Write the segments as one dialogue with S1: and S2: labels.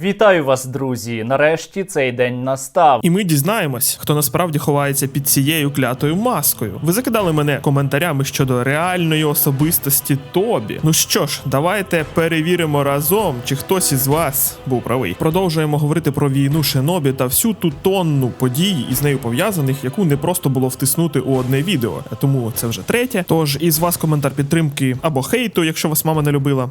S1: Вітаю вас, друзі! Нарешті цей день настав.
S2: І ми дізнаємось, хто насправді ховається під цією клятою маскою. Ви закидали мене коментарями щодо реальної особистості Тобі. Ну що ж, давайте перевіримо разом, чи хтось із вас був правий. Продовжуємо говорити про війну Шенобі та всю ту тонну подій із нею пов'язаних, яку не просто було втиснути у одне відео. Тому це вже третє. Тож із вас коментар підтримки або хейту, якщо вас мама не любила.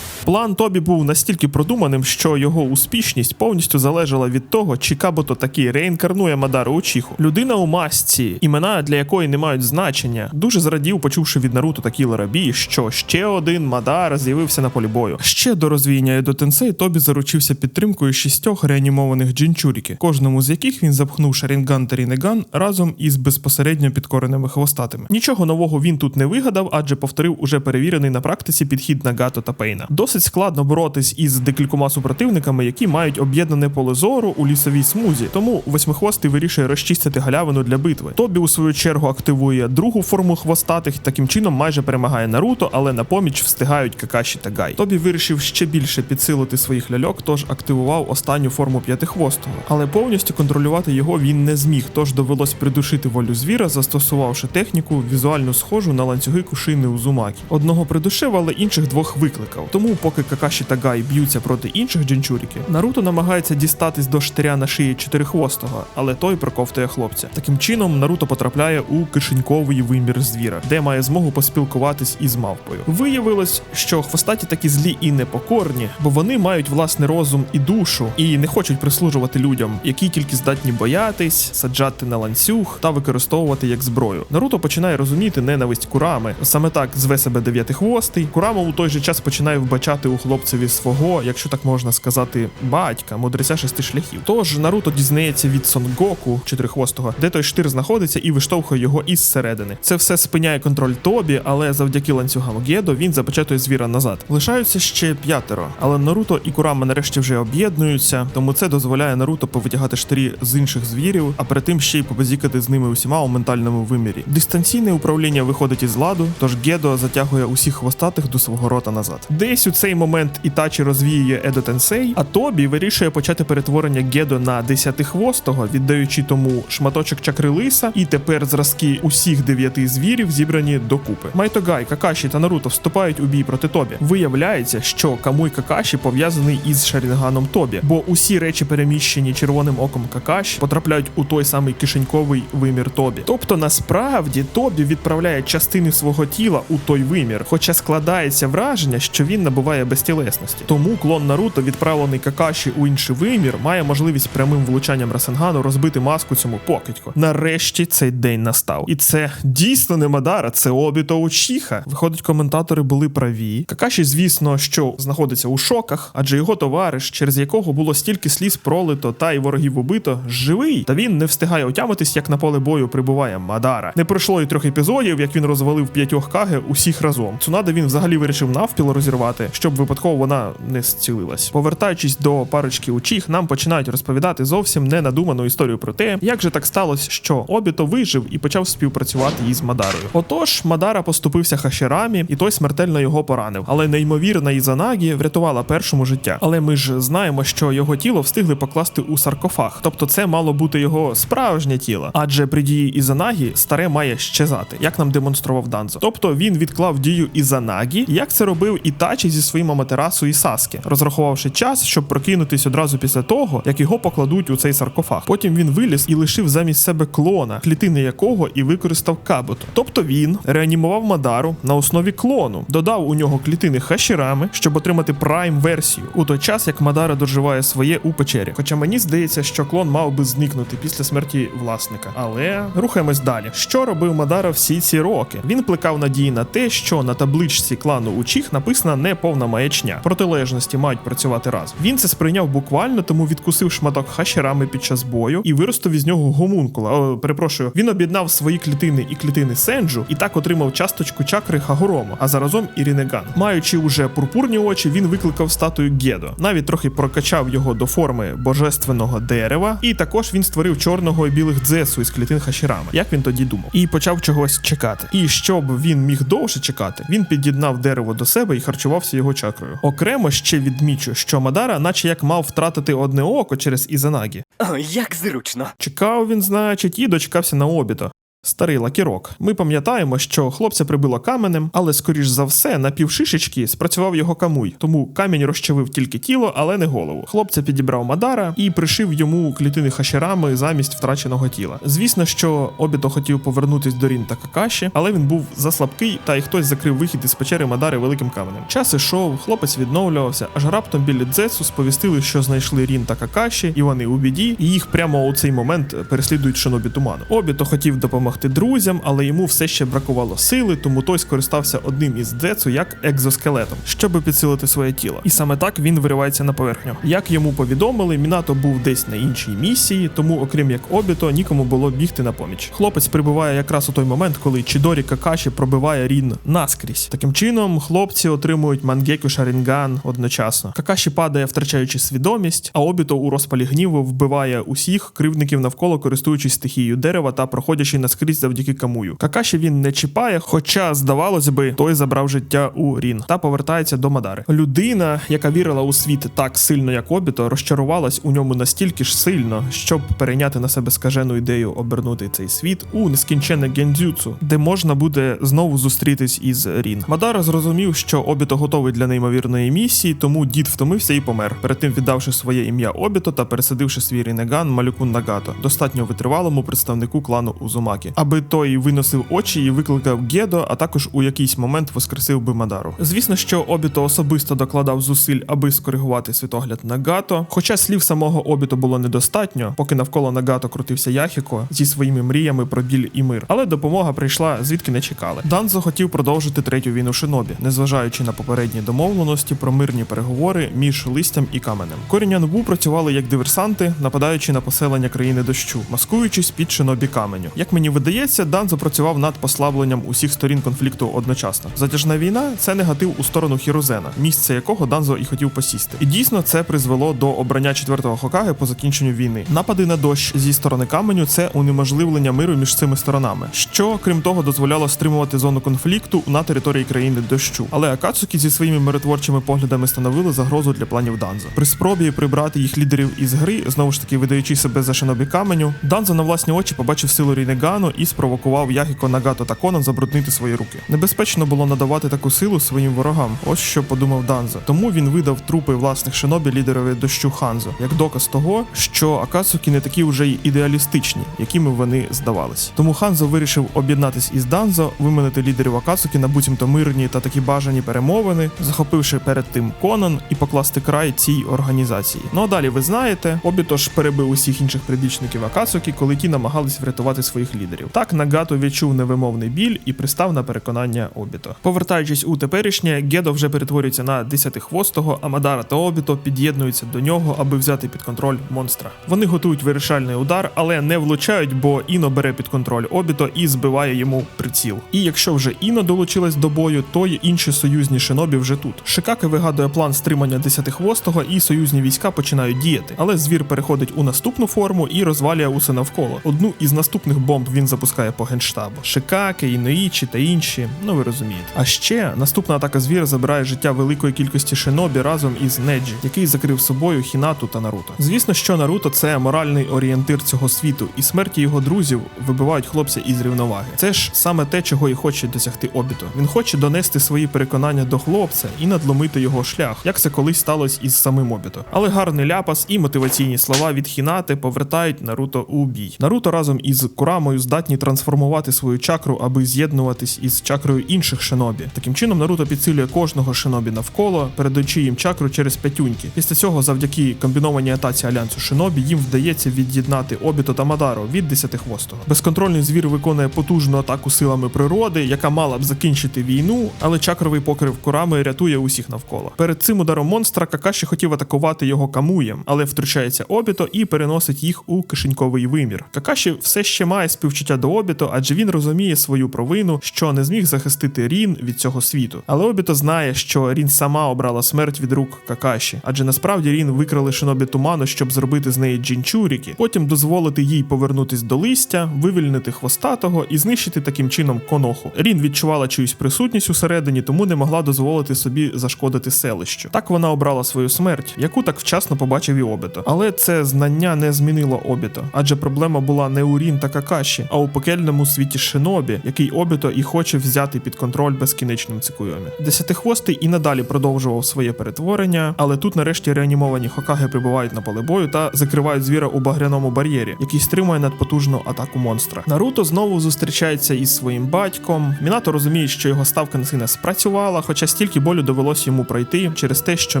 S2: План Тобі був настільки продуманим, що його успішність повністю залежала від того, чи Кабото таки реінкарнує Мадару Учіху. Людина у масці, імена для якої не мають значення, дуже зрадів, почувши від Наруто та Кілера Бі, що ще один Мадара з'явився на полі бою. Ще до розвіяння Едо Тенсей Тобі заручився підтримкою шістьох реанімованих джинчуріки, кожному з яких він запхнув Шарінган та Рінеган разом із безпосередньо підкореними хвостатими. Нічого нового він тут не вигадав, адже повторив уже перевірений на практиці підхід Нагато та Пейна. Досить складно боротись із декількома супротивниками, які мають об'єднане поле зору у лісовій смузі. Тому восьмихвостий вирішує розчистити галявину для битви. Тобі у свою чергу активує другу форму хвостатих, таким чином майже перемагає Наруто, але на поміч встигають Какаші та Гай. Тобі вирішив ще більше підсилити своїх ляльок, тож активував останню форму п'ятихвостого. Але повністю контролювати його він не зміг, тож довелось придушити волю звіра, застосувавши техніку візуально схожу на ланцюги кушини Узумакі. Одного придушив, але інших двох викликав. Тому, поки Какаші та Гай б'ються проти інших джинчуріків, Наруто намагається дістатись до штиря на шиї чотирихвостого, але той проковтує хлопця. Таким чином, Наруто потрапляє у кишеньковий вимір звіра, де має змогу поспілкуватись із мавпою. Виявилось, що хвостаті такі злі і непокорні, бо вони мають власний розум і душу, і не хочуть прислужувати людям, які тільки здатні боятись, саджати на ланцюг та використовувати як зброю. Наруто починає розуміти ненависть курами. Саме так зве себе дев'ятихвостий. Курама у той же час починає вбачати у хлопцеві свого, якщо так можна сказати, батька, мудреця шести шляхів. Тож Наруто дізнається від Сонгоку, чотирихвостого, де той штир знаходиться, і виштовхує його із середини. Це все спиняє контроль Тобі, але завдяки ланцюгам Гедо він запечатує звіра назад. Лишаються ще п'ятеро, але Наруто і Курама нарешті вже об'єднуються, тому це дозволяє Наруто повитягати штирі з інших звірів, а перед тим ще й побазікати з ними усіма у ментальному вимірі. Дистанційне управління виходить із ладу, тож Гедо затягує усіх хвостатих до свого рота назад. Десь у цей момент Ітачі розвіює Едо Тенсей, а Тобі вирішує почати перетворення Гедо на десятихвостого, віддаючи тому шматочок чакри лиса, і тепер зразки усіх дев'яти звірів зібрані докупи. Майтогай, Какаші та Наруто вступають у бій проти Тобі. Виявляється, що Камуй Какаші пов'язаний із Шарінганом Тобі, бо усі речі, переміщені червоним оком Какаші, потрапляють у той самий кишеньковий вимір Тобі. Тобто, насправді Тобі відправляє частини свого тіла у той вимір, хоча складається враження, що він набуває безтілесності. Тому клон Наруто, відправлений Какаші у інший вимір, має можливість прямим влучанням Расенгану розбити маску цьому покидьку. Нарешті цей день настав. І це дійсно не Мадара, це Обіто Учіха. Виходить, коментатори були праві. Какаші, звісно, що знаходиться у шоках, адже його товариш, через якого було стільки сліз пролито та й ворогів убито, живий. Та він не встигає отямитись, як на поле бою прибуває Мадара. Не пройшло і трьох епізодів, як він розвалив п'ятьох каге усіх разом. Цунада він взагалі вирішив навпіл розірвати, щоб випадково вона не зцілилась. Повертаючись до парочки учіх, нам починають розповідати зовсім ненадуману історію про те, як же так сталося, що Обіто вижив і почав співпрацювати із Мадарою. Отож, Мадара поступився Хашірамі, і той смертельно його поранив. Але неймовірна Ізанагі врятувала першому життя. Але ми ж знаємо, що його тіло встигли покласти у саркофаг, тобто це мало бути його справжнє тіло. Адже при дії Ізанагі старе має щезати, як нам демонстрував Данзо. Тобто він відклав дію Ізанагі, як це робив Ітачі зі своїм Аматерасу і Саскі, розрахувавши час, щоб прокинутись одразу після того, як його покладуть у цей саркофаг. Потім він виліз і лишив замість себе клона, клітини якого і використав Кабото. Тобто він реанімував Мадару на основі клону, додав у нього клітини хашірами, щоб отримати прайм версію у той час, як Мадара доживає своє у печері. Хоча мені здається, що клон мав би зникнути після смерті власника. Але рухаємось далі. Що робив Мадара всі ці роки? Він плекав надії на те, що на табличці клану Учих написана неповна маячня. Протилежності мають працювати разом. Він це сприйняв буквально, тому відкусив шматок хашірами під час бою і виростив із нього гомункула. О, перепрошую, він об'єднав свої клітини і клітини Сенджу і так отримав часточку чакри Хагорому, а заразом і Рінеган. Маючи уже пурпурні очі, він викликав статую Гедо. Навіть трохи прокачав його до форми божественного дерева, і також він створив чорного і білих дзесу із клітин Хашірами. Як він тоді думав? І почав чогось чекати. І щоб він міг довше чекати, він під'єднав дерево до себе і харчувався його чакрою. Окремо ще відмічу, що Мадара, наче як мав втратити одне око через Ізанагі.
S3: О, як зручно.
S2: Чекав він, значить, і дочекався на обіто. Старий лакірок. Ми пам'ятаємо, що хлопця прибило каменем, але скоріш за все на півшишечки спрацював його камуй, тому камінь розчавив тільки тіло, але не голову. Хлопця підібрав Мадара і пришив йому клітини хашірами замість втраченого тіла. Звісно, що обіто хотів повернутись до Рін та Какаші, але він був заслабкий, та й хтось закрив вихід із печери Мадари великим каменем. Час ішов, хлопець відновлювався, аж раптом біля Дзесу сповістили, що знайшли Рін та Какаші, і вони у біді, і їх прямо у цей момент переслідують шинобі туману. Обіто хотів допомогти друзям, але йому все ще бракувало сили, тому той скористався одним із Дзецу як екзоскелетом, щоб підсилити своє тіло. І саме так він виривається на поверхню. Як йому повідомили, Мінато був десь на іншій місії, тому, окрім як Обіто, нікому було бігти на поміч. Хлопець прибуває якраз у той момент, коли Чідорі Какаші пробиває Рін наскрізь. Таким чином, хлопці отримують Мангеку Шарінган одночасно. Какаші падає, втрачаючи свідомість, а Обіто у розпалі гніву вбиває усіх кривдників навколо, користуючись стихією дерева та проходячи наскрізь завдяки камую. Какаші він не чіпає, хоча, здавалося би, той забрав життя у Рін та повертається до Мадари. Людина, яка вірила у світ так сильно, як Обіто, розчарувалась у ньому настільки ж сильно, щоб перейняти на себе скажену ідею обернути цей світ у нескінченне гендзюцу, де можна буде знову зустрітись із Рін. Мадара зрозумів, що Обіто готовий для неймовірної місії, тому дід втомився і помер, перед тим віддавши своє ім'я Обіто та пересадивши свій рінеган Малюку Нагато, достатньо витривалому представнику клану Узумакі, аби той виносив очі і викликав Гедо, а також у якийсь момент воскресив би Мадару. Звісно, що Обіто особисто докладав зусиль, аби скоригувати світогляд Нагато. Хоча слів самого Обіто було недостатньо, поки навколо Нагато крутився Яхіко зі своїми мріями про біль і мир. Але допомога прийшла звідки не чекали. Данзо хотів продовжити третю війну Шинобі, незважаючи на попередні домовленості про мирні переговори між листям і каменем. Коріння Нбу працювали як диверсанти, нападаючи на поселення країни дощу, маскуючись під шинобі каменю. Як мені видається, Данзо працював над послабленням усіх сторін конфлікту одночасно. Затяжна війна це негатив у сторону Хірузена, місце якого Данзо і хотів посісти. І дійсно це призвело до обрання четвертого Хокаги по закінченню війни. Напади на дощ зі сторони каменю це унеможливлення миру між цими сторонами, що крім того дозволяло стримувати зону конфлікту на території країни дощу. Але Акацукі зі своїми миротворчими поглядами становили загрозу для планів Данзо. При спробі прибрати їх лідерів із гри, знову ж таки видаючи себе за шинобі каменю, Данзо на власні очі побачив силу Рінегану і спровокував Ягіко Нагато та Конан забруднити свої руки. Небезпечно було надавати таку силу своїм ворогам. Ось що подумав Данзо. Тому він видав трупи власних шинобі лідерові дощу Ханзо, як доказ того, що Акацукі не такі вже й ідеалістичні, якими вони здавались. Тому Ханзо вирішив об'єднатись із Данзо, виманити лідерів Акацукі на буцімто мирні та такі бажані перемовини, захопивши перед тим Конан і покласти край цій організації. Ну а далі ви знаєте, Обіто ж перебив усіх інших прибічників Акацукі, коли ті намагались врятувати своїх лідерів. Так Нагато відчув невимовний біль і пристав на переконання Обіто. Повертаючись у теперішнє, Гедо вже перетворюється на десятихвостого, а Мадара та Обіто під'єднуються до нього, аби взяти під контроль монстра. Вони готують вирішальний удар, але не влучають, бо Іно бере під контроль Обіто і збиває йому приціл. І якщо вже Іно долучилась до бою, то й інші союзні шинобі вже тут. Шикаки вигадує план стримання десятихвостого, і союзні війська починають діяти. Але звір переходить у наступну форму і розвалює усе навколо. Одну із наступних бомб він запускає по генштабу. Шикаки, Іноїчі та інші. Ну ви розумієте. А ще наступна атака звіра забирає життя великої кількості шинобі разом із Неджі, який закрив собою Хінату та Наруто. Звісно, що Наруто це моральний орієнтир цього світу, і смерті його друзів вибивають хлопця із рівноваги. Це ж саме те, чого і хоче досягти Обіто. Він хоче донести свої переконання до хлопця і надломити його шлях, як це колись сталося із самим Обіто. Але гарний ляпас і мотиваційні слова від Хінати повертають Наруто у бій. Наруто разом із Курамою здатні трансформувати свою чакру, аби з'єднуватись із чакрою інших шинобі. Таким чином, Наруто підсилює кожного шинобі навколо, передаючи їм чакру через п'ятюньки. Після цього, завдяки комбінованій атаці альянсу шинобі, їм вдається від'єднати Обіто та Мадаро від десятихвостого. Безконтрольний звір виконує потужну атаку силами природи, яка мала б закінчити війну, але чакровий покрив Курами рятує усіх навколо. Перед цим ударом монстра Какаші хотів атакувати його камуєм, але втручається Обіто і переносить їх у кишеньковий вимір. Какаші все ще має співчуття співчуття до Обіто, адже він розуміє свою провину, що не зміг захистити Рін від цього світу. Але Обіто знає, що Рін сама обрала смерть від рук Какаші, адже насправді Рін викрали шинобі туману, щоб зробити з неї джінчуріки, потім дозволити їй повернутись до листя, вивільнити хвостатого і знищити таким чином коноху. Рін відчувала чиюсь присутність усередині, тому не могла дозволити собі зашкодити селищу. Так вона обрала свою смерть, яку так вчасно побачив і Обіто. Але це знання не змінило Обіто, адже проблема була не у Рін та Какаші, а у пекельному світі Шинобі, який Обіто і хоче взяти під контроль безкінечним цикуйомі. Десятихвостий і надалі продовжував своє перетворення, але тут нарешті реанімовані Хокаги прибувають на поле бою та закривають звіра у багряному бар'єрі, який стримує надпотужну атаку монстра. Наруто знову зустрічається із своїм батьком. Мінато розуміє, що його ставка на сина спрацювала, хоча стільки болю довелося йому пройти через те, що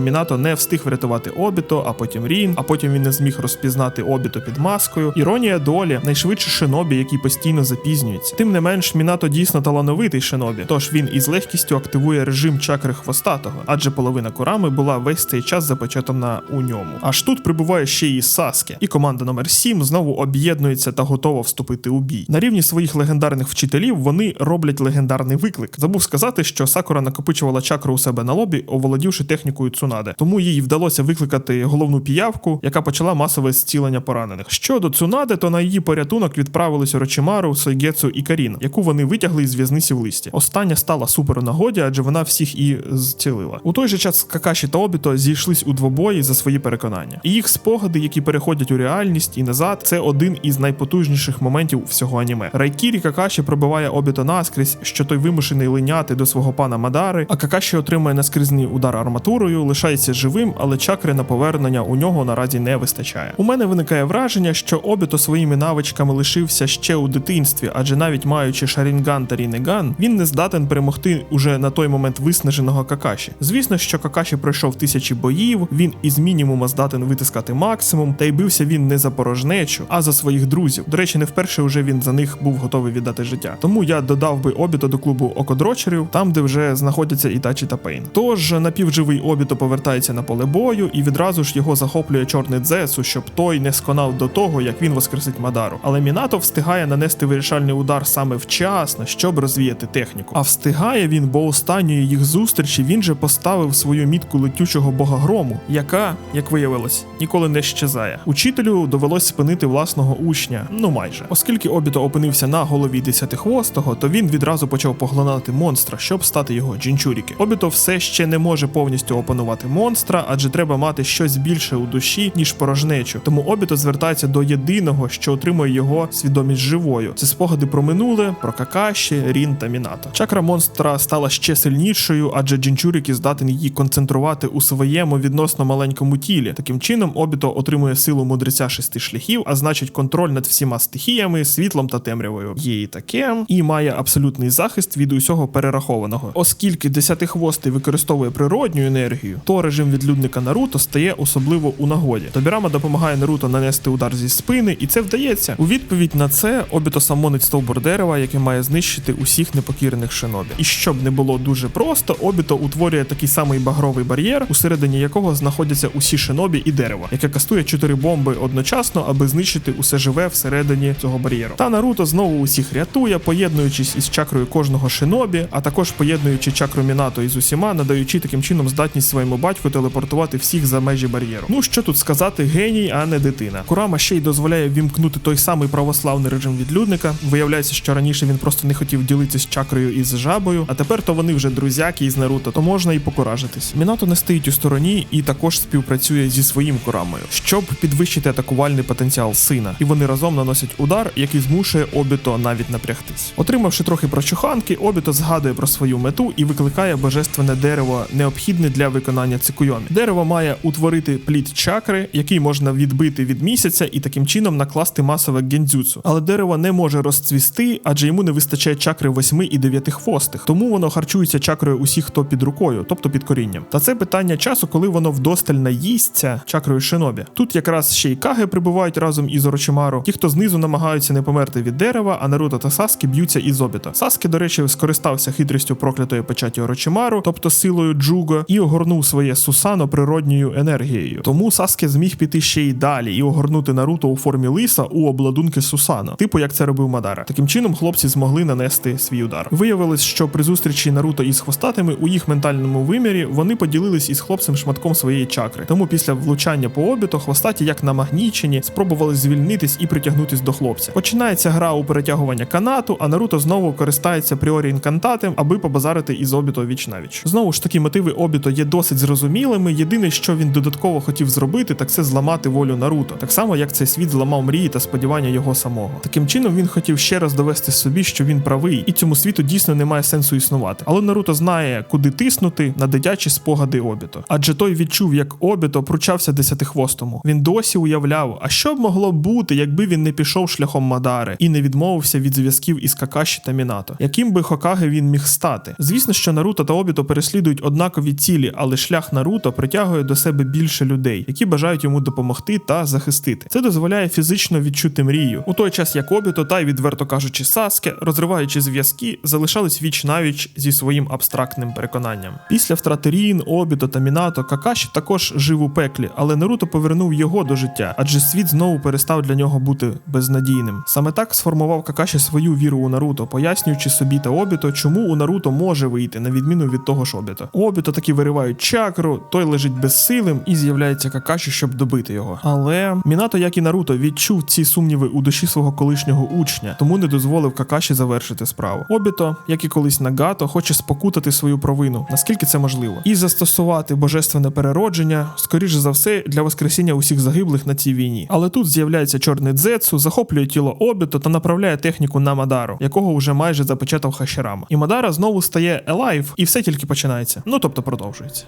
S2: Мінато не встиг врятувати Обіто, а потім Рін, а потім він не зміг розпізнати Обіто під маскою. Іронія долі найшвидше шинобі, який постійно запізнюється. Тим не менш, Мінато дійсно талановитий шинобі, тож він із легкістю активує режим чакри хвостатого, адже половина Курами була весь цей час запечатана у ньому. Аж тут прибуває ще і Саске, і команда номер 7 знову об'єднується та готова вступити у бій. На рівні своїх легендарних вчителів вони роблять легендарний виклик. Забув сказати, що Сакура накопичувала чакру у себе на лобі, оволодівши технікою Цунаде. Тому їй вдалося викликати головну піявку, яка почала масове зцілення поранених. Щодо Цунаде, то на її порятунок відправились Орочимару, Сайгецу і Карін, яку вони витягли із в'язниці в листі. Остання стала супер нагоді, адже вона всіх і зцілила. У той же час Какаші та Обіто зійшлись у двобої за свої переконання. І їх спогади, які переходять у реальність і назад, це один із найпотужніших моментів всього аніме. Райкірі Какаші пробиває Обіто наскрізь, що той вимушений линяти до свого пана Мадари, а Какаші отримує наскрізний удар арматурою, лишається живим, але чакри на повернення у нього наразі не вистачає. У мене виникає враження, що Обіто своїми навичками лишився ще у дитинстві, адже навіть маючи Шарінган та Рінеган, він не здатен перемогти уже на той момент виснаженого Какаші. Звісно, що Какаші пройшов тисячі боїв, він із мінімума здатен витискати максимум, та й бився він не за порожнечу, а за своїх друзів. До речі, не вперше вже він за них був готовий віддати життя. Тому я додав би Обіто до клубу окодрочерів, там де вже знаходяться Ітачі та Пейн. Тож напівживий Обіто повертається на поле бою і відразу ж його захоплює чорний дзесу, щоб той не сконав до того, як він воскресить Мадару. Але Мінато встигає нанести вирішальний удар саме вчасно, щоб розвіяти техніку. А встигає він, бо останньої їх зустрічі він же поставив свою мітку летючого бога грому, яка, як виявилось, ніколи не щезає. Учителю довелось спинити власного учня, ну майже, оскільки Обіто опинився на голові десятихвостого, то він відразу почав поглинати монстра, щоб стати його джінчуріки. Обіто все ще не може повністю опанувати монстра, адже треба мати щось більше у душі, ніж порожнечу. Тому Обіто звертається до єдиного, що отримує його свідомість живою. Це спогади про минуле, про Какаші, Рін та Мінато. Чакра монстра стала ще сильнішою, адже джінчуріки здатен її концентрувати у своєму відносно маленькому тілі. Таким чином, Обіто отримує силу мудреця шести шляхів, а значить контроль над всіма стихіями, світлом та темрявою. Є і таке, і має абсолютний захист від усього перерахованого. Оскільки десятихвостий використовує природню енергію, то режим відлюдника Наруто стає особливо у нагоді. Тобірама допомагає Наруто нанести удар зі спини, і це вдається. У відповідь на це Обіто самонить стовбур дерева, який має знищити усіх непокірених шинобі. І щоб не було дуже просто, Обіто утворює такий самий багровий бар'єр, усередині якого знаходяться усі шинобі і дерево, яке кастує чотири бомби одночасно, аби знищити усе живе всередині цього бар'єру. Та Наруто знову усіх рятує, поєднуючись із чакрою кожного шинобі, а також поєднуючи чакру Мінато із усіма, надаючи таким чином здатність своєму батьку телепортувати всіх за межі бар'єру. Ну що тут сказати, геній, а не дитина. Курама ще й дозволяє вімкнути той самий православний режим відлюдника. Виявляється, що раніше він просто не хотів ділитися чакрою із жабою, а тепер то вони вже друзяки із Наруто, то можна і покуражитись. Мінато не стоїть у стороні і також співпрацює зі своїм Курамою, щоб підвищити атакувальний потенціал сина. І вони разом наносять удар, який змушує Обіто навіть напрягтись. Отримавши трохи прочуханки, Обіто згадує про свою мету і викликає божественне дерево, необхідне для виконання цикуйомі. Дерево має утворити плід чакри, який можна відбити від місяця і таким чином накласти масове гендзюцу. Але дерево не може розцвісти, адже йому не вистачає чакри восьми і дев'яти хвостих. Тому воно харчується чакрою усіх, хто під рукою, тобто під корінням. Та це питання часу, коли воно вдосталь наїсться чакрою шинобі. Тут якраз ще й каги прибувають разом із Орочимару. Ті, хто знизу намагаються не померти від дерева, а Наруто та Саскі б'ються із обіта. Саскі, до речі, скористався хитрістю проклятої печаті Орочимару, тобто силою Джуго, і огорнув своє Сусано природньою енергією. Тому Саскі зміг піти ще й далі і огорнути Наруто у формі лиса у обладунки Сусано. Типу як це робив Мадара. Таким чином, хлопці змогли нанести свій удар. Виявилось, що при зустрічі Наруто із хвостатими у їх ментальному вимірі вони поділились із хлопцем шматком своєї чакри. Тому після влучання по обіту хвостаті, як намагнічені, спробували звільнитись і притягнутись до хлопця. Починається гра у перетягування канату, а Наруто знову користається пріорі інкантатем, аби побазарити із обіто віч навіч. Знову ж таки, мотиви обіто є досить зрозумілими. Єдине, що він додатково хотів зробити, так це зламати волю Наруто, так само як цей світ зламав мрії та сподівання його самого. Чином він хотів ще раз довести собі, що він правий, і цьому світу дійсно немає сенсу існувати. Але Наруто знає, куди тиснути на дитячі спогади обіто. Адже той відчув, як обіто пручався десятихвостому. Він досі уявляв, а що б могло бути, якби він не пішов шляхом Мадари і не відмовився від зв'язків із Какаші та Мінато. Яким би Хокаге він міг стати? Звісно, що Наруто та Обіто переслідують однакові цілі, але шлях Наруто притягує до себе більше людей, які бажають йому допомогти та захистити. Це дозволяє фізично відчути мрію. У той час як Обіто та й відверто кажучи, Саске, розриваючи зв'язки, залишались віч навіч зі своїм абстрактним переконанням. Після втрати Рін, Обіто та Мінато Какаші також жив у пеклі, але Наруто повернув його до життя, адже світ знову перестав для нього бути безнадійним. Саме так сформував Какаші свою віру у Наруто, пояснюючи собі та Обіто, чому у Наруто може вийти, на відміну від того ж Обіто. Обіто таки виривають чакру, той лежить безсилим і з'являється Какаші, щоб добити його. Але Мінато, як і Наруто, відчув ці сумніви у душі свого колишнього учня, тому не дозволив Какаші завершити справу. Обіто, як і колись Нагато, хоче спокутати свою провину, наскільки це можливо, і застосувати божественне переродження, скоріше за все, для воскресіння усіх загиблих на цій війні. Але тут з'являється чорний дзецу, захоплює тіло Обіто та направляє техніку на Мадару, якого вже майже запечатав Хашірама. І Мадара знову стає елайв, і все тільки починається. Ну тобто продовжується.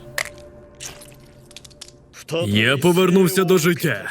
S3: Я повернувся до життя.